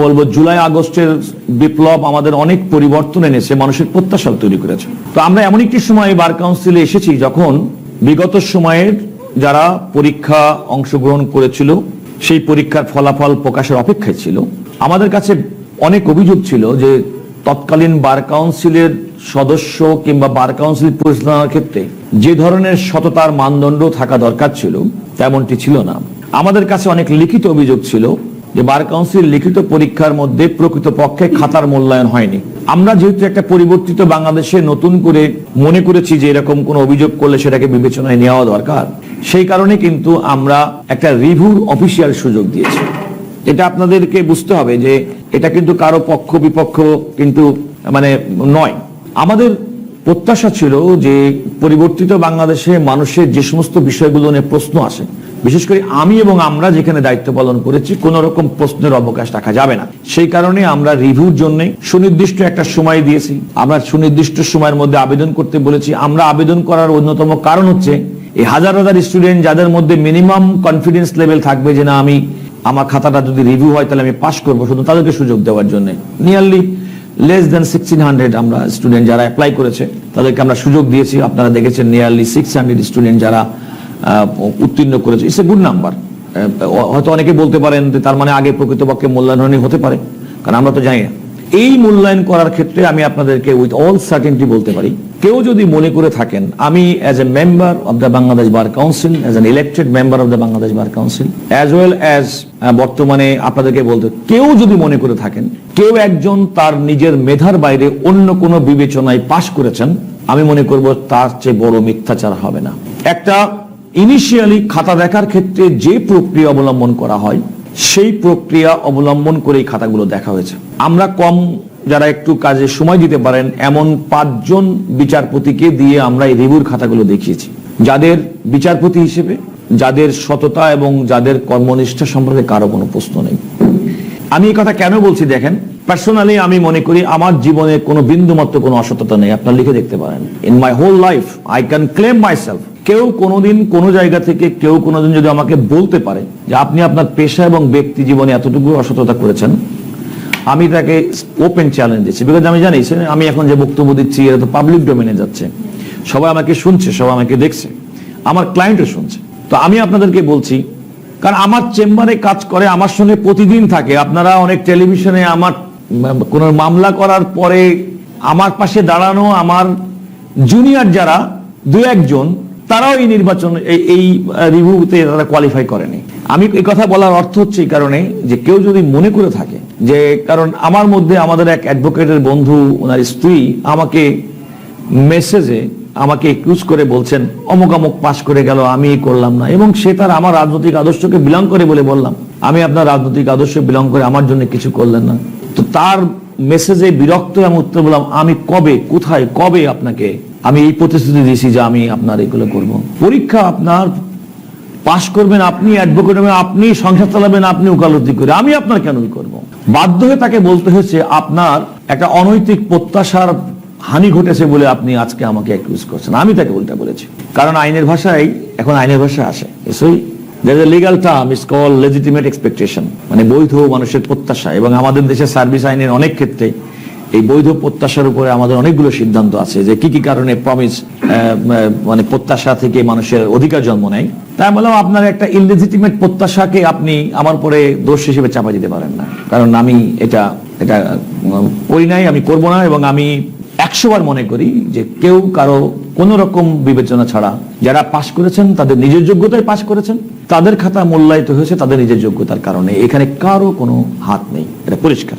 বলব জুলাই আগস্টের বিপ্লব আমাদের অনেক পরিবর্তন এনেছে, মানুষের প্রত্যাশা তৈরি করেছে। তো আমরা এমন একটি সময় বার কাউন্সিলে এসেছি যখন বিগত সময়ের যারা পরীক্ষা অংশগ্রহণ করেছিল, সেই পরীক্ষার ফলাফল প্রকাশের অপেক্ষায় ছিল। আমাদের কাছে অনেক অভিযোগ ছিল যে তৎকালীন বার কাউন্সিলের সদস্য কিংবা বার কাউন্সিল পরিচালনার ক্ষেত্রে যে ধরনের সততার মানদণ্ড থাকা দরকার ছিল, তেমনটি ছিল না। আমাদের কাছে অনেক লিখিত অভিযোগ ছিল যে বার কাউন্সিল লিখিত পরীক্ষার মধ্যে প্রকৃতপক্ষে খাতার মূল্যায়ন হয়নি। আমরা যেহেতু একটা পরিবর্তিত বাংলাদেশে নতুন করে মনে করেছি যে এরকম কোন অভিযোগ করলে সেটাকে বিবেচনায় নেওয়া দরকার, সেই কারণে কিন্তু আমরা একটা রিভিউর অফিসিয়াল সুযোগ দিয়েছি। এটা আপনাদেরকে বুঝতে হবে যে এটা কিন্তু কারও পক্ষ বিপক্ষ কিন্তু মানে নয়। আমাদের প্রত্যাশা ছিল যে পরিবর্তিত বাংলাদেশে মানুষের যে সমস্ত বিষয়গুলো নিয়ে প্রশ্ন আসে বিশেষ করে আমি এবং আমরা যেখানে দায়িত্ব পালন করেছি, কোন রকম প্রশ্নের অবকাশ রাখা যাবে না। সেই কারণে আমরা রিভিউর জন্য সুনির্দিষ্ট একটা সময় দিয়েছি। আমরা সুনির্দিষ্ট সময়ের মধ্যে আবেদন করতে বলেছি। আমরা আবেদন করার অন্যতম কারণ হচ্ছে, এই হাজার হাজার স্টুডেন্ট যাদের মধ্যে মিনিমাম কনফিডেন্স লেভেল থাকবে যে না, আমি আমার খাতাটা যদি রিভিউ হয়, তাহলে আমি পাশ করব শুধু তাদেরকে সুযোগ দেওয়ার জন্য। Nearly less than sixteen hundred আমরা স্টুডেন্ট যারা অ্যাপ্লাই করেছে, তাদেরকে আমরা সুযোগ দিয়েছি। আপনারা দেখেছেন নিয়ারলি সিক্স হান্ড্রেড স্টুডেন্ট যারা উত্তীর্ণ করেছে। ইটস এ গুড নাম্বার হয়তো অনেকে বলতে পারেন তার মানে আগে প্রকৃতপক্ষে মূল্যায়ন হয়নি, হতে পারে। কারণ আমরা তো জানি না। এই মূল্যায়ন করার ক্ষেত্রে আমি আপনাদেরকে উইথ অল সার্টেনটি বলতে পারি, কেউ যদি মনে করে থাকেন, আমি as a member of the Bangladesh bar council as an elected member of the Bangladesh bar council as well as বর্তমানে আপনাদেরকে বলতে, কেউ যদি মনে করে থাকেন, কেউ একজন তার নিজের মেধার বাইরে অন্য কোনো বিবেচনায় পাশ করেছেন, আমি মনে করব তার চেয়ে বড় মিথ্যাচার হবে না। একটা ইনিশিয়ালি খাতা দেখার ক্ষেত্রে যে প্রক্রিয়া অবলম্বন করা হয়, সেই প্রক্রিয়া অবলম্বন করে এই খাতাগুলো দেখা হয়েছে। আমরা কম, যারা একটু কাজে সময় দিতে পারেন, এমন পাঁচজন বিচারপতিকে দিয়ে আমরা এই রিভিউর খাতাগুলো দেখিয়েছি। যাদের বিচারপতি হিসেবে, যাদের সততা এবং যাদের কর্মনিষ্ঠা সম্পর্কে কারও কোনো প্রশ্ন নেই। আমি এই কথা কেন বলছি দেখেন পার্সোনালি আমি মনে করি আমার জীবনে কোনো বিন্দুমাত্র কোনো অসততা নেই, আপনার লিখে দেখতে পারেন। In my whole life I can claim myself কেউ কোনোদিন কোনো জায়গা থেকে কেউ কোনোদিন যদি আমাকে বলতে পারে যে আপনি আপনার পেশা এবং ব্যক্তি জীবনে এতটুকু অসততা করেছেন, আমি তাকে ওপেন চ্যালেঞ্জ দিচ্ছি। বিকজ আমি জানি আমি এখন যে বক্তব্য দিচ্ছি, এটা তো পাবলিক ডোমেনে যাচ্ছে। সবাই আমাকে শুনছে, সবাই আমাকে দেখছে। আমার ক্লায়েন্টও শুনছে। তো আমি আপনাদেরকে বলছি, কারণ আমার চেম্বারে কাজ করে, আমার সঙ্গে প্রতিদিন থাকে। আপনারা অনেক টেলিভিশনে আমার কোনো মামলা করার পরে আমার পাশে দাঁড়ানো, আমার জুনিয়র যারা দু একজন তারাও এই নির্বাচন, এই- রিভিউতে তারা কোয়ালিফাই করেনি। আমি এই কথা বলার অর্থ হচ্ছে এই কারণে যে কেউ যদি মনে করে থাকে যে, কারণ আমার মধ্যে আমাদের এক অ্যাডভোকেটের বন্ধু, ওনার স্ত্রী আমাকে মেসেজে আমাকে একুজ করে বলছেন, অমুক অমুক পাশ করে গেল, আমি করলাম না। এবং সে তার আমার রাজনৈতিক আদর্শকে বিলং করে বলে বললাম, আমি আপনার রাজনৈতিক আদর্শ বিলং করে আমার জন্য কিছু করলেন না। তো তার মেসেজে বিরক্ত আমি উত্তর বললাম, আমি কবে, কোথায়, কবে আপনাকে, আমি এই প্রতিশ্রুতি দিয়েছি যে আমি আপনার এগুলো করব। পরীক্ষা আপনার পাশ করবেন, আপনি অ্যাডভোকেট হবেন, আপনি সংসার চালাবেন, আপনি ওকালতি করে। আমি আপনার কেন করব? বাধ্য হয়ে তাকে বলতে হয়েছে, আপনার একটা অনৈতিক প্রত্যাশার হানি ঘটেছে বলে আপনি আজকে আমাকে অ্যাকিউজ করছেন। আমি তাকে উল্টা বলেছি। কারণ আইনের ভাষায়, এখন আইনের ভাষা আসে। As their legal term is call legitimate expectation মানে বৈধ মানুষের প্রত্যাশা। এবং আমাদের দেশের সার্ভিস আইনের অনেক ক্ষেত্রে এই বৈধ প্রত্যাশার উপরে আমাদের অনেকগুলো সিদ্ধান্ত আছে যে কি কি কারণে প্রমিস মানে প্রত্যাশা থেকে মানুষের অধিকার জন্ম নেয়। তাই বললাম আপনার একটা ইনলেজিটিমেট প্রত্যাশাকে আপনি আমার পরে দোষ হিসেবে চাপা দিতে পারেন না। কারণ আমি এটা এটা করি নাই, আমি করব না, এবং আমি একশো বার মনে করি যে কেউ কারও কোন রকম বিবেচনা ছাড়া যারা পাশ করেছেন, তাদের নিজের যোগ্যতায় পাশ করেছেন, তাদের খাতা মূল্যায়িত হয়েছে তাদের নিজের যোগ্যতার কারণে। এখানে কারও কোনো হাত নেই। এটা পরিষ্কার।